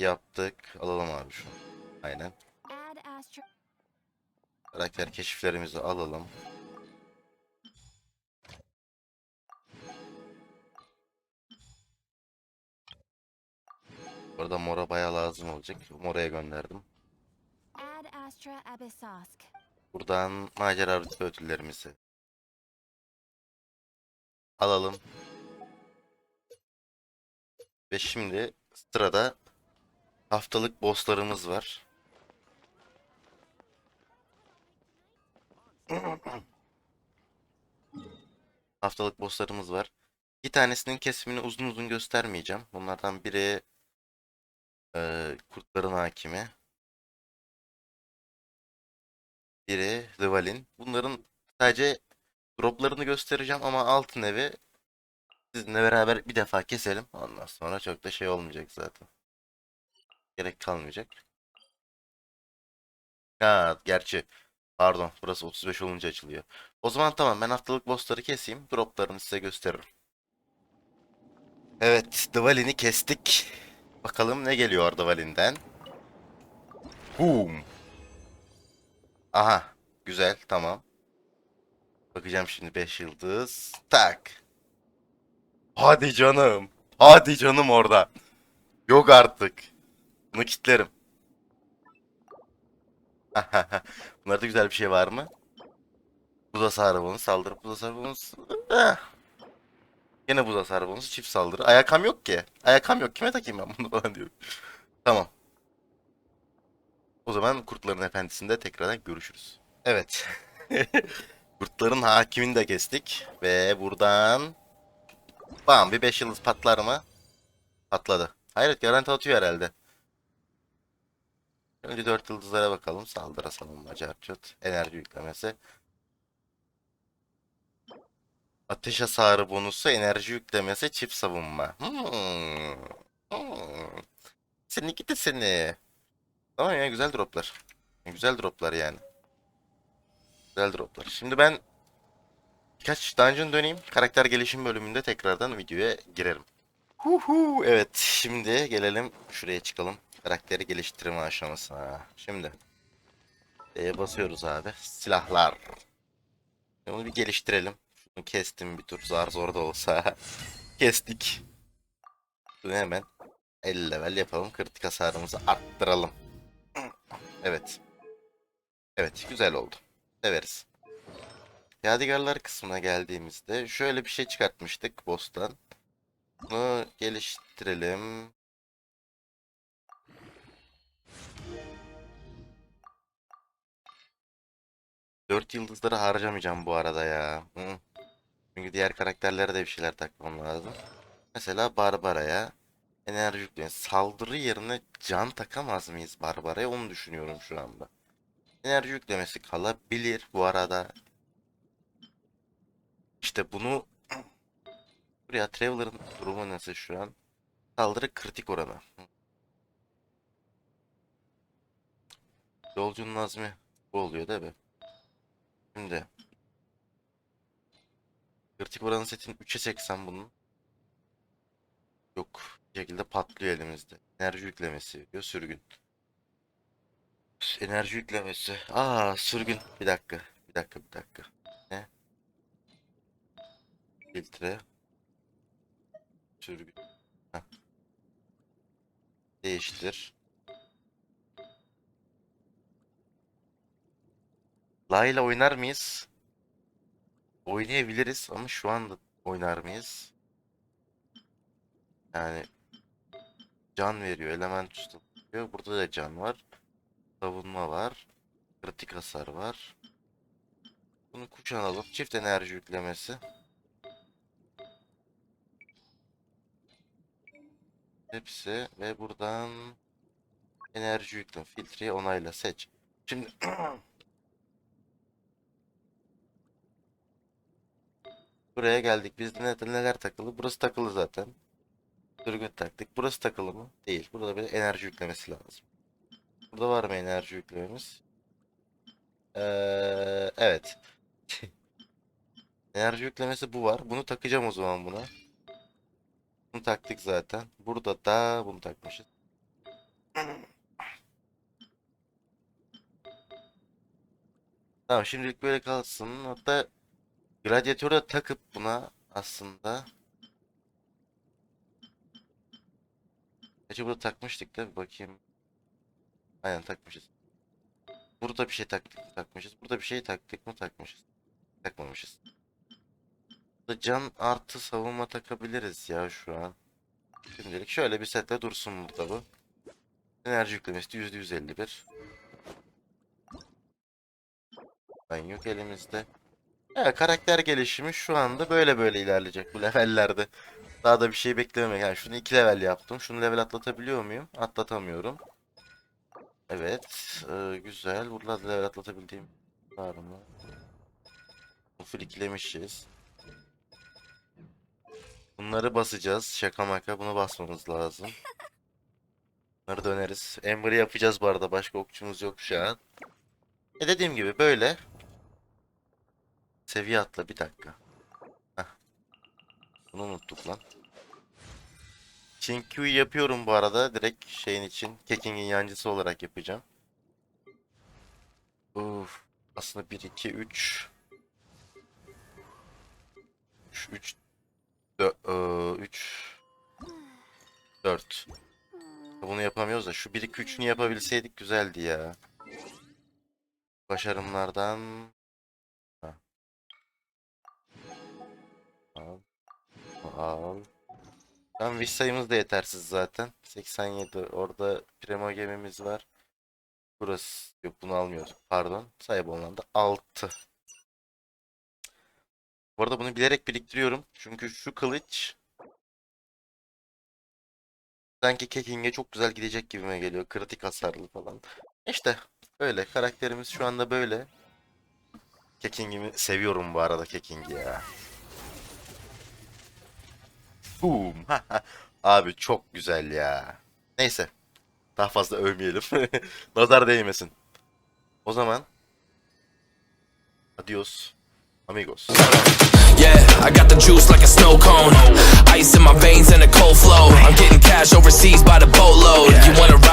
yaptık. Alalım abi şunu. Aynen. Karakter keşiflerimizi alalım. Burada mora baya lazım olacak. Moraya gönderdim. Buradan macera ödüllerimizi alalım. Ve şimdi sırada haftalık bosslarımız var. Haftalık bosslarımız var. Bir tanesinin kesimini uzun uzun göstermeyeceğim. Bunlardan biri eee, kurtların hakimi. Biri Rivalin. Bunların sadece droplarını göstereceğim ama altın evi sizinle beraber bir defa keselim. Ondan sonra çok da şey olmayacak zaten. Gerek kalmayacak. Ha, gerçi pardon burası 35 olunca açılıyor. O zaman tamam ben haftalık bossları keseyim. Droplarını size gösteririm. Evet, Dvalin'i kestik. Bakalım ne geliyor Dvalin'den. Boom. Aha. Güzel. Tamam. Bakacağım şimdi 5 yıldız. Tak. Hadi canım. Hadi canım orada. Yok artık. Bunu kitlerim. Bunlarda güzel bir şey var mı? Buz hasarı bonus, saldırı buz hasarı bonus. Eh. Yine buz hasarı bonus, çift saldırı. Ayakam yok ki. Ayakam yok. Kime takayım ben bunu falan diyorum. Tamam. O zaman Kurtların Efendisi'nde tekrardan görüşürüz. Evet. Kurtların hakimini de kestik. Ve buradan... Bam bir 5 yıldız patlar mı? Patladı. Hayret garanti atıyor herhalde. Önce 4 yıldızlara bakalım. Saldırı savunma, carçut, enerji yüklemesi. Ateş hasarı bonusu, enerji yüklemesi, çift savunma. Hmm. Hmm. Seninki de seni. Tamam ya güzel droplar. Güzel droplar yani. Güzel droplar. Şimdi ben birkaç dungeon döneyim. Karakter gelişim bölümünde tekrardan videoya girerim. Huhu. Evet şimdi gelelim şuraya çıkalım. Karakteri geliştirme aşamasına. Şimdi. D'ye basıyoruz abi. Silahlar. Onu bir geliştirelim. Şunu kestim bir tur zar zor da olsa. Kestik. Bunu hemen 50 level yapalım. Kritik hasarımızı arttıralım. Evet. Evet, güzel oldu. Severiz. Yadigarlar kısmına geldiğimizde şöyle bir şey çıkartmıştık boss'tan. Bunu geliştirelim. Dört yıldızları harcamayacağım bu arada ya. Hı. Çünkü diğer karakterlere de bir şeyler takmam lazım. Mesela Barbara'ya enerji yükleyin. Saldırı yerine can takamaz mıyız Barbara'ya onu düşünüyorum şu anda. Enerji yüklemesi kalabilir bu arada. İşte bunu buraya Traveler'ın durumu nasıl şu an? Saldırı kritik oranı. Yolcunun azmi bu oluyor değil mi? Şimdi kritik oranı setin 3'e 80 bunun. Yok. Bir şekilde patlıyor elimizde. Enerji yüklemesi diyor sürgün. Enerji yüklemesi. Aa sürgün. Bir dakika. Bir dakika bir dakika. Ne? Filtre. Sürgün. Heh. Değiştir. Layla oynar mıyız? Oynayabiliriz ama şu anda oynar mıyız? Yani can veriyor, element tutuyor. Burada da can var. Savunma var. Kritik hasar var. Bunu kuşanalım. Çift enerji yüklemesi. Hepsi ve buradan enerji yüklem filtreyi onayla seç. Şimdi buraya geldik. Bizde ne- neler takılı? Burası takılı zaten. Sürgün taktık. Burası takılı mı? Değil. Burada bir enerji yüklemesi lazım. Burada var mı enerji yüklememiz? Ee, evet. Enerji yüklemesi bu var. Bunu takacağım o zaman buna. Bunu taktık zaten. Burada da bunu takmışız. Tamam şimdilik böyle kalsın. Hatta gladyatörü de takıp buna aslında. Gerçi burada takmıştık da bir bakayım. Aynen takmışız. Burada bir şey taktık mı takmışız. Burada bir şey taktık mı takmışız. Takmamışız. Burada can artı savunma takabiliriz ya şu an. Şimdilik şöyle bir setle dursun burada bu. Enerji yüklemesi yüzde yüz elli bir. Ben yok elimizde. Evet, karakter gelişimi şu anda böyle böyle ilerleyecek bu levellerde. Daha da bir şey beklememek. Yani şunu iki level yaptım. Şunu level atlatabiliyor muyum? Atlatamıyorum. Evet. e, güzel. Burada da level atlatabildiğim var mı? Bu flicklemişiz. Bunları basacağız. Şaka maka bunu basmamız lazım. Bunları döneriz. Ember'ı yapacağız bu arada. Başka okçumuz yok şu an. E dediğim gibi böyle. Seviye atla bir dakika. Heh. Bunu unuttuk lan. Chinkyu'yu yapıyorum bu arada. Direkt şeyin için. Keking'in yancısı olarak yapacağım. Uf. Aslında 1, 2, 3. 3, 3, 3, 4. Bunu yapamıyoruz da şu 1, 2, 3'ünü yapabilseydik güzeldi ya. Başarımlardan Al. Tam wish sayımız da yetersiz zaten. 87. Orada Primo gemimiz var. Burası yok bunu almıyorduk. Pardon. Sahip olan da 6. Bu arada bunu bilerek biriktiriyorum. Çünkü şu kılıç sanki Keking'e çok güzel gidecek gibime geliyor. Kritik hasarlı falan. İşte öyle. Karakterimiz şu anda böyle. Keking'imi seviyorum bu arada Keking'i ya. Boom. Abi çok güzel ya. Neyse. Daha fazla övmeyelim. Nazar değmesin. O zaman adios amigos. Yeah, I got the juice like a snow cone. Ice in my veins and a cold flow. I'm getting cash overseas by the boatload. You wanna ride?